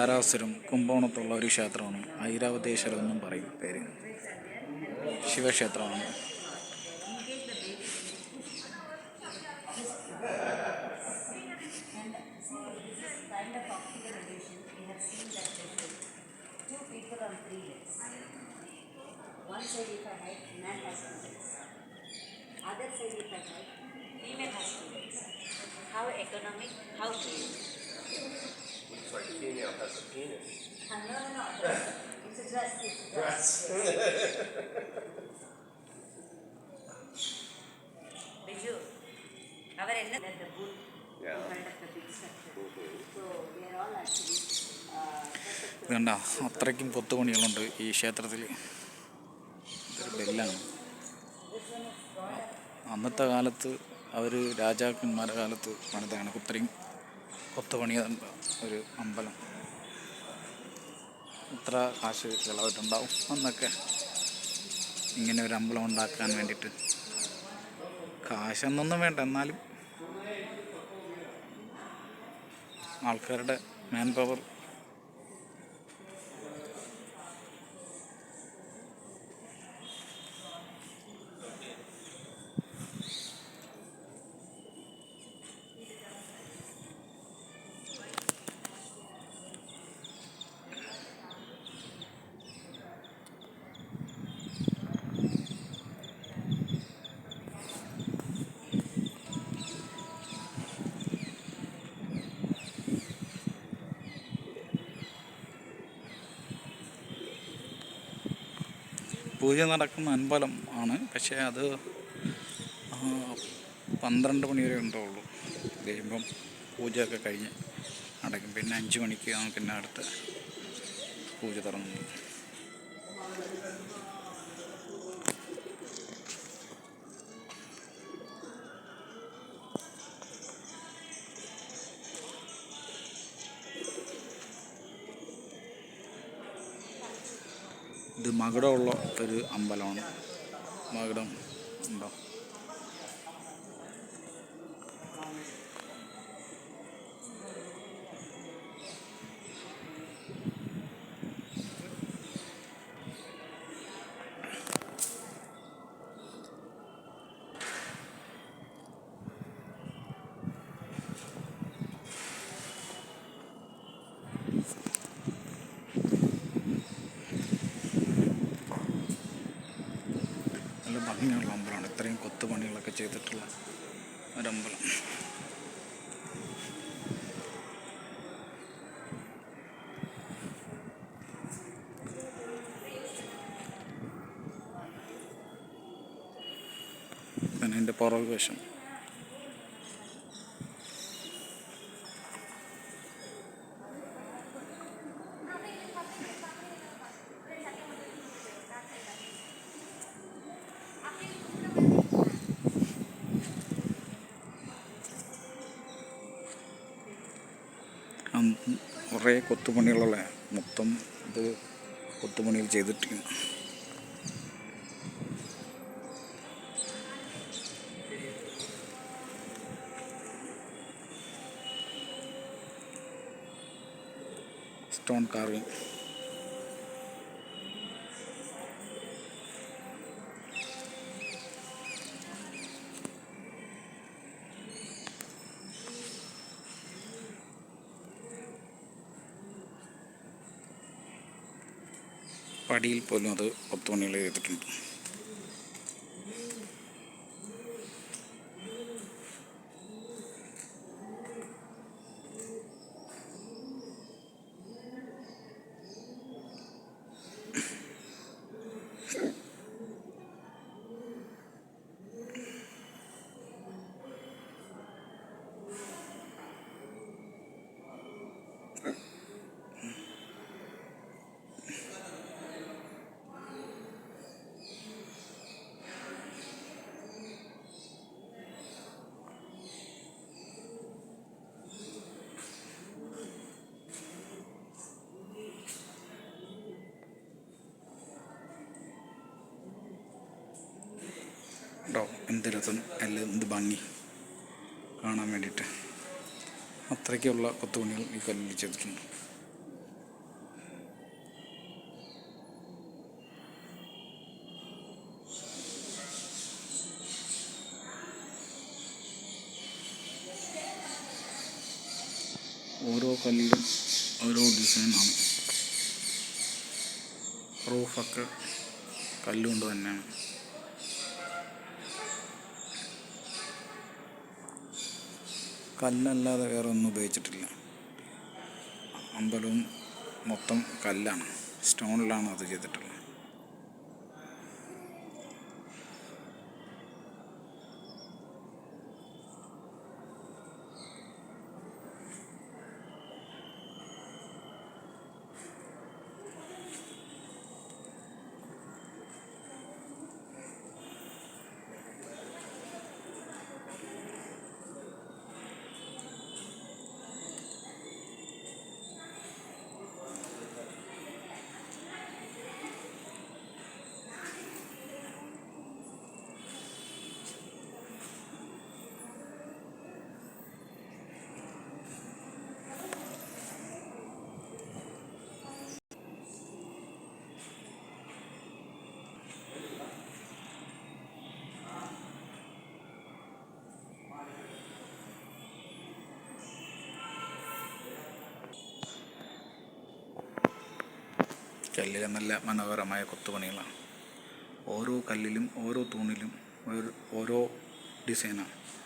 താരാസുരം കുംഭകോണത്തുള്ള ഒരു ക്ഷേത്രമാണ് ഐരാവതേശ്വരം എന്നും പറയും പേര് ശിവക്ഷേത്രമാണ് How economic, how clean. Looks like female has a penis. Uh, no, no, no. It's a dress, it's a dress. Biju, our end the Yeah. of the big structure. So we are all actually, uh, perfect. ഇത് കണ്ട അത്രയ്ക്കും കൊത്തുപണികളുണ്ട് ഈ ക്ഷേത്രത്തിൽ ബെല്ലാണ് അന്നത്തെ കാലത്ത് അവർ രാജാക്കന്മാരുടെ കാലത്ത് പണിതാണ് ഇത്രയും കൊത്തുപണിയ ഒരു അമ്പലം. ഇത്ര കാശ് ചിലവിട്ടുണ്ടാവും അന്നൊക്കെ. ഇങ്ങനെ ഒരു അമ്പലം ഉണ്ടാക്കാൻ വേണ്ടിയിട്ട് കാശെന്നൊന്നും വേണ്ട എന്നാലും. ആൾക്കാരുടെ മാൻ പവർ പൂജ നടക്കുന്ന അമ്പലം ആണ്. പക്ഷേ അത് പന്ത്രണ്ട് മണി വരെ ഉണ്ടാവുള്ളൂ. കഴിയുമ്പം പൂജയൊക്കെ കഴിഞ്ഞ് അടയ്ക്കും പിന്നെ അഞ്ച് മണിക്ക് നമുക്ക് പിന്നെ അടുത്ത പൂജ തുടങ്ങുന്നത് ഇത് മകുടമുള്ള ഒരു അമ്പലമാണ്. മകുടം ഉണ്ടോ? ഭംഗിയുള്ള അമ്പലമാണ്. ഇത്രയും കൊത്തു പണികളൊക്കെ ചെയ്തിട്ടുള്ള ഒരമ്പലം പിന്നെ എന്റെ പുറകു കുറേ കൊത്തുപണികളുള്ള മൊത്തം ഇത് കൊത്തുപണിയിൽ ചെയ്തിട്ടിരിക്കുന്നു സ്റ്റോൺ കാർവിങ് പടിയിൽ പോലും അത് കൊത്തുപണികൾ ചെയ്തിട്ടുണ്ട് ഉണ്ടാവും എന്ത് രസം? അല്ല എന്ത് ഭംഗി? കാണാൻ വേണ്ടിയിട്ട്. അത്രയ്ക്കുള്ള കൊത്തുപണികൾ ഈ കല്ലിൽ ചെയ്തിട്ടുണ്ട്. ഓരോ കല്ലിലും ഓരോ ഡിസൈനാണ്. റൂഫൊക്കെ കല്ലുകൊണ്ട് തന്നെയാണ്. കല്ലല്ലാതെ വേറെ ഒന്നും ഉപയോഗിച്ചിട്ടില്ല. അമ്പലവും മൊത്തം കല്ലാണ്. സ്റ്റോണിലാണ് അത് ചെയ്തിട്ടുള്ളത്. കല്ലിലെ നല്ല മനോഹരമായ കൊത്തുപണികളാണ്. ഓരോ കല്ലിലും ഓരോ തൂണിലും ഓരോ- ഡിസൈനാണ്.